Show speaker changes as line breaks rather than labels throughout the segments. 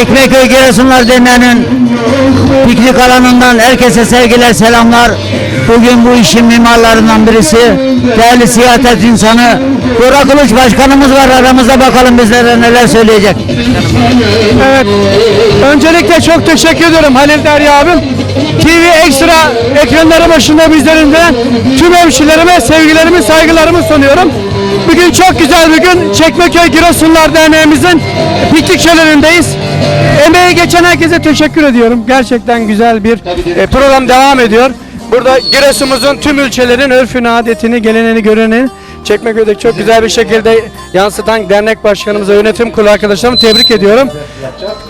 Çekmeköy Giresunlar Derneği'nin piknik alanından herkese sevgiler, selamlar. Bugün bu işin mimarlarından birisi, değerli siyaset insanı Burak Kılıç Başkanımız var aramızda bakalım bizlere neler söyleyecek.
Evet. Öncelikle çok teşekkür ediyorum Halil Derya abim. TV Ekstra ekranları başında bizlerin de tüm hemşirelerime sevgilerimi, saygılarımı sunuyorum. Bugün çok güzel bir gün. Çekmeköy Giresunlar Derneğimizin piknik şölenindeyiz. Emeği geçen herkese teşekkür ediyorum. Gerçekten güzel bir e, program devam ediyor. Burada Giresun'umuzun tüm ülkelerin örfünü, adetini, geleneğini, görenini Çekmeköy'de çok güzel bir şekilde yansıtan dernek başkanımıza, yönetim kurulu arkadaşlarımı tebrik ediyorum.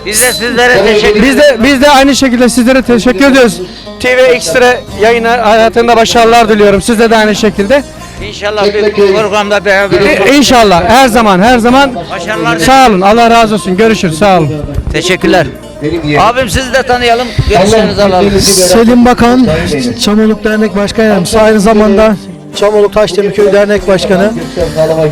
Biz de sizlere teşekkür
Biz de biz de aynı şekilde sizlere teşekkür ediyoruz. TV Ekstra yayına hayatında başarılar diliyorum. Size de aynı şekilde.
İnşallah bir programda beraber
İ- İnşallah her zaman her zaman
Başarılar
sağ olun. Allah razı olsun. Görüşürüz. Sağ olun.
Teşekkürler. Abim sizi de tanıyalım. Görüşlerinizi alalım.
Selim Bakan, Çamoluk Dernek Başkan Yardımcısı. Aynı zamanda Çamoluk Taşdemirköy Dernek Başkanı.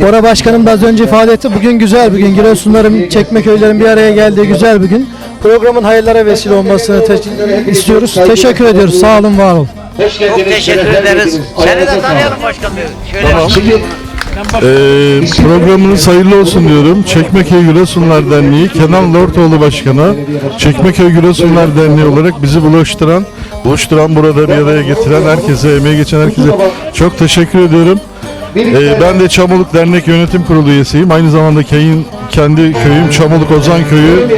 Bora Başkanım da az önce ifade etti. Bugün güzel bir gün. Giresunların, Çekmeköylerin bir araya geldiği güzel bir gün. Programın hayırlara vesile olmasını te- istiyoruz. Teşekkür ediyoruz. Sağ olun, var olun.
Çok teşekkür ederiz. Seni de tanıyalım başkan bey. Şöyle
Ee, programınız hayırlı olsun diyorum. Çekmeköy Giresunlar Derneği Kenan Lortoğlu Başkanı Çekmeköy Giresunlar Derneği olarak bizi buluşturan, buluşturan burada bir araya getiren herkese, emeği geçen herkese çok teşekkür ediyorum. Ee, ben de Çamoluk Dernek Yönetim Kurulu üyesiyim. Aynı zamanda köyün, kendi köyüm Çamoluk Ozan Köyü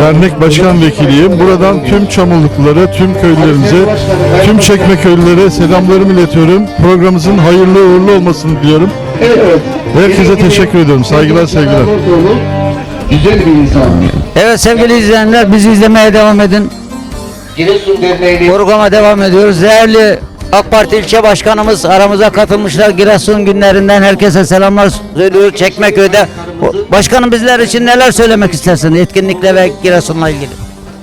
Dernek Başkan Vekiliyim. Buradan tüm Çamoluklulara, tüm köylülerimize, tüm Çekmeköylülere selamlarımı iletiyorum. Programımızın hayırlı uğurlu olmasını diliyorum. Herkese teşekkür ediyorum. Saygılar, sevgiler.
Güzel bir insan.
Evet sevgili izleyenler bizi izlemeye devam edin. Programa devam ediyoruz. Değerli AK Parti ilçe başkanımız aramıza katılmışlar. Giresun günlerinden herkese selamlar söylüyor Çekmeköy'de. Başkanım bizler için neler söylemek istersin etkinlikle ve Giresun'la ilgili?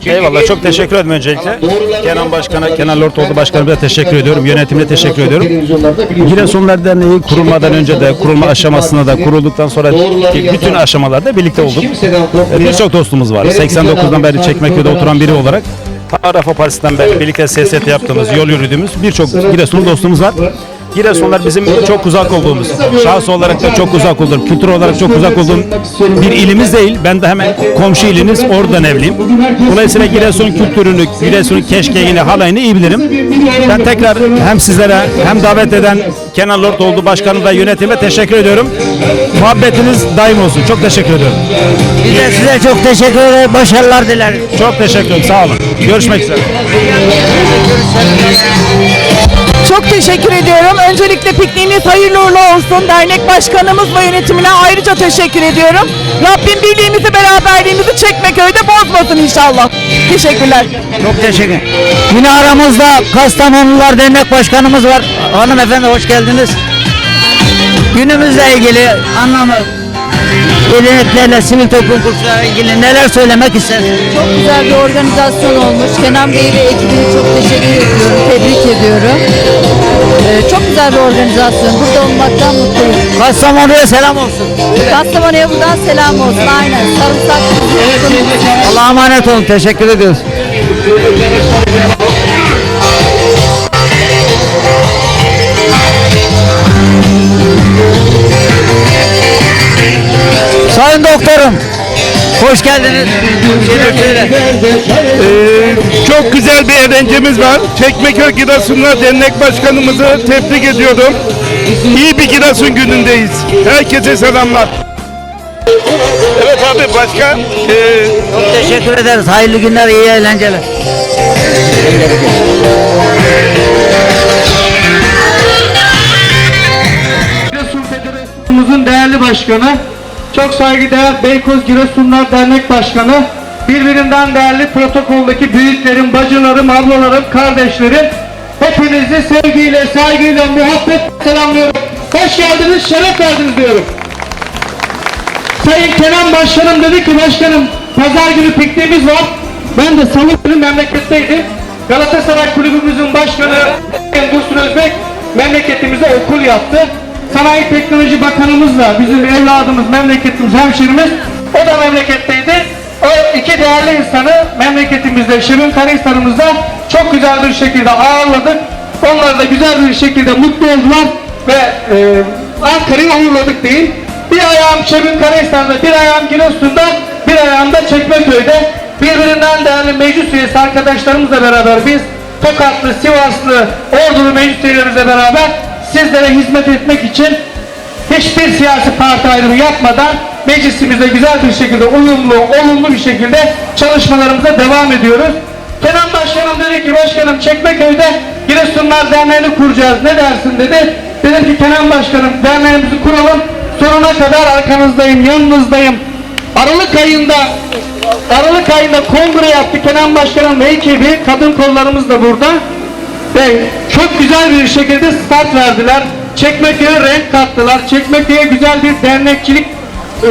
Eyvallah çok teşekkür ederim öncelikle. Kenan Başkan'a, Kenan Lortoğlu Başkanımıza teşekkür ediyorum. Yönetimine teşekkür ediyorum. Giresunlar Derneği kurulmadan önce de kurulma aşamasında da kurulduktan sonra bütün aşamalarda birlikte olduk.
Korkmayan
Birçok dostumuz var. 89'dan beri Çekmeköy'de oturan biri olarak ta Rafa Partisi'nden beri birlikte siyaset yaptığımız, yol yürüdüğümüz birçok Giresunlu dostumuz var. Giresunlar bizim çok uzak olduğumuz, şahıs olarak da çok uzak olduğum, kültür olarak çok uzak olduğum bir ilimiz değil. Ben de hemen komşu iliniz, oradan evliyim. Dolayısıyla Giresun kültürünü, Giresun'un keşkeğini, halayını iyi bilirim. Ben tekrar hem sizlere hem davet eden Kenan Lortoğlu Başkanı ve yönetime teşekkür ediyorum. Muhabbetiniz daim olsun. Çok teşekkür ediyorum.
Biz de size çok teşekkür ederiz. Başarılar dileriz.
Çok teşekkür ederim. Sağ olun. Görüşmek üzere.
Çok teşekkür ediyorum. Öncelikle pikniğiniz hayırlı uğurlu olsun. Dernek başkanımız ve yönetimine ayrıca teşekkür ediyorum. Rabbim birliğimizi, beraberliğimizi Çekmeköy'de bozmasın inşallah. Teşekkürler.
Çok teşekkür Yine aramızda Kastamonular Dernek Başkanımız var. Hanımefendi hoş geldiniz. Günümüzle ilgili anlamı, geleneklerle, sivil toplum kuruluşlarıyla ilgili neler söylemek istersiniz?
Çok güzel bir organizasyon olmuş. Kenan Bey ve ekibine çok teşekkür ediyorum. Tebrik ediyorum. Ee, çok güzel bir organizasyon. Burada olmaktan mutluyum.
Kastamonu'ya selam olsun.
Kastamonu'ya buradan selam olsun. Aynen. Sarımsak.
Allah'a emanet olun. Teşekkür ediyoruz. Hoş geldiniz.
Ee, çok güzel bir eğlencemiz var. Çekmeköy Giresunlar Dernek Başkanımızı tebrik ediyorum. İyi bir Giresun günündeyiz. Herkese selamlar. Evet abi başkan. ee,
Çok teşekkür ederiz. Hayırlı günler, iyi eğlenceler.
Giresun Federasyonumuzun değerli başkanı, çok saygıdeğer Beykoz Giresunlar Dernek Başkanı, birbirinden değerli protokoldeki büyüklerim, bacılarım, ablalarım, kardeşlerim, hepinizi sevgiyle, saygıyla, muhabbet selamlıyorum. Hoş geldiniz, şeref verdiniz diyorum. Sayın Kenan Başkanım dedi ki başkanım pazar günü pikniğimiz var. Ben de salı günü memleketteydim. Galatasaray kulübümüzün başkanı Dursun Özbek memleketimize okul yaptı. Sanayi Teknoloji Bakanımız da bizim evladımız, memleketimiz, hemşerimiz o da memleketteydi. O iki değerli insanı memleketimizde, Şirin Karahisar'ımızda çok güzel bir şekilde ağırladık. Onlar da güzel bir şekilde mutlu oldular ve e, Ankara'yı uğurladık değil. Bir ayağım Şirin Karahisar'da, bir ayağım Giresun'da, bir ayağım da Çekmeköy'de. Birbirinden değerli meclis üyesi arkadaşlarımızla beraber biz Tokatlı, Sivaslı, Ordulu meclis üyelerimizle beraber sizlere hizmet etmek için hiçbir siyasi parti ayrımı yapmadan meclisimizde güzel bir şekilde uyumlu, olumlu bir şekilde çalışmalarımıza devam ediyoruz. Kenan Başkanım dedi ki başkanım Çekmeköy'de Giresunlar Derneği'ni kuracağız ne dersin dedi. Dedim ki Kenan Başkanım derneğimizi kuralım sonuna kadar arkanızdayım, yanınızdayım. Aralık ayında Aralık ayında kongre yaptı Kenan Başkanım ve ekibi kadın kollarımız da burada ve çok güzel bir şekilde start verdiler. Çekmeköy'e renk kattılar. Çekmeköy'e güzel bir dernekçilik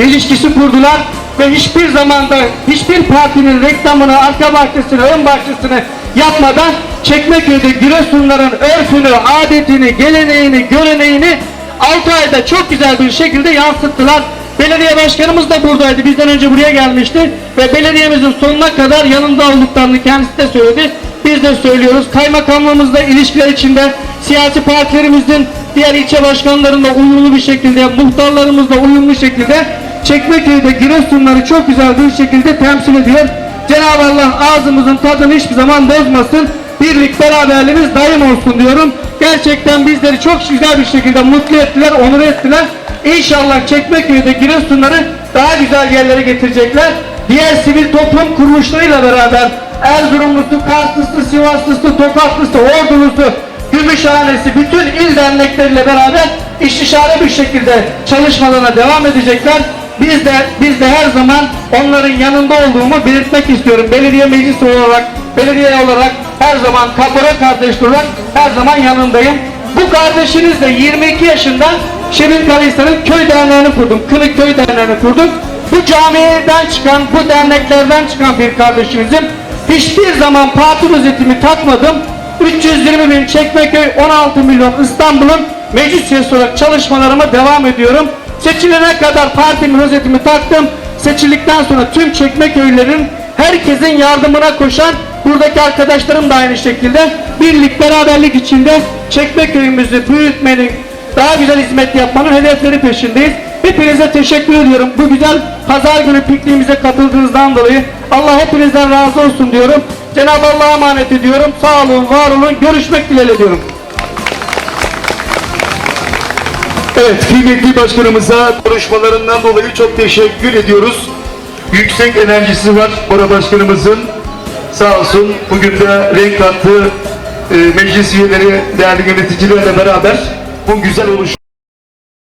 ilişkisi kurdular ve hiçbir zamanda hiçbir partinin reklamını, arka bahçesini, ön bahçesini yapmadan Çekmeköy'de Giresunların örfünü, adetini, geleneğini, göreneğini 6 ayda çok güzel bir şekilde yansıttılar. Belediye başkanımız da buradaydı. Bizden önce buraya gelmişti. Ve belediyemizin sonuna kadar yanında olduklarını kendisi de söyledi. Biz de söylüyoruz. Kaymakamlığımızla ilişkiler içinde siyasi partilerimizin diğer ilçe başkanlarıyla uyumlu bir şekilde, muhtarlarımızla uyumlu şekilde Çekmeköy'de Giresunları çok güzel bir şekilde temsil ediyor. Cenab-ı Allah ağzımızın tadını hiçbir zaman bozmasın. Birlik beraberliğimiz daim olsun diyorum. Gerçekten bizleri çok güzel bir şekilde mutlu ettiler, onur ettiler. İnşallah Çekmeköy'de Giresunları daha güzel yerlere getirecekler. Diğer sivil toplum kuruluşlarıyla beraber Erzurumlusu, Karslısı, Sivaslısı, Tokatlısı, Ordulusu, Gümüşhanesi, bütün il dernekleriyle beraber istişare bir şekilde çalışmalarına devam edecekler. Biz de biz de her zaman onların yanında olduğumu belirtmek istiyorum. Belediye meclisi olarak, belediye olarak her zaman kapora kardeş olarak her zaman yanındayım. Bu kardeşiniz de 22 yaşında Şirin Karahisar'ın köy derneğini kurdum. Kınık Köy Derneği'ni kurduk. Bu camiden çıkan, bu derneklerden çıkan bir kardeşimizim. Hiçbir zaman parti rozetimi takmadım. 320 bin Çekmeköy, 16 milyon İstanbul'un meclis üyesi olarak çalışmalarıma devam ediyorum. Seçilene kadar partimin rozetimi taktım. Seçildikten sonra tüm Çekmeköy'lerin herkesin yardımına koşan buradaki arkadaşlarım da aynı şekilde birlik beraberlik içinde Çekmeköy'ümüzü büyütmenin daha güzel hizmet yapmanın hedefleri peşindeyiz. Hepinize teşekkür ediyorum. Bu güzel pazar günü pikniğimize katıldığınızdan dolayı Allah hepinizden razı olsun diyorum. Cenab-ı Allah'a emanet ediyorum. Sağ olun, var olun. Görüşmek dileğiyle diyorum.
Evet, kıymetli başkanımıza konuşmalarından dolayı çok teşekkür ediyoruz. Yüksek enerjisi var Bora Başkanımızın. Sağ olsun bugün de renk kattı e, meclis üyeleri, değerli yöneticilerle beraber bu güzel oluş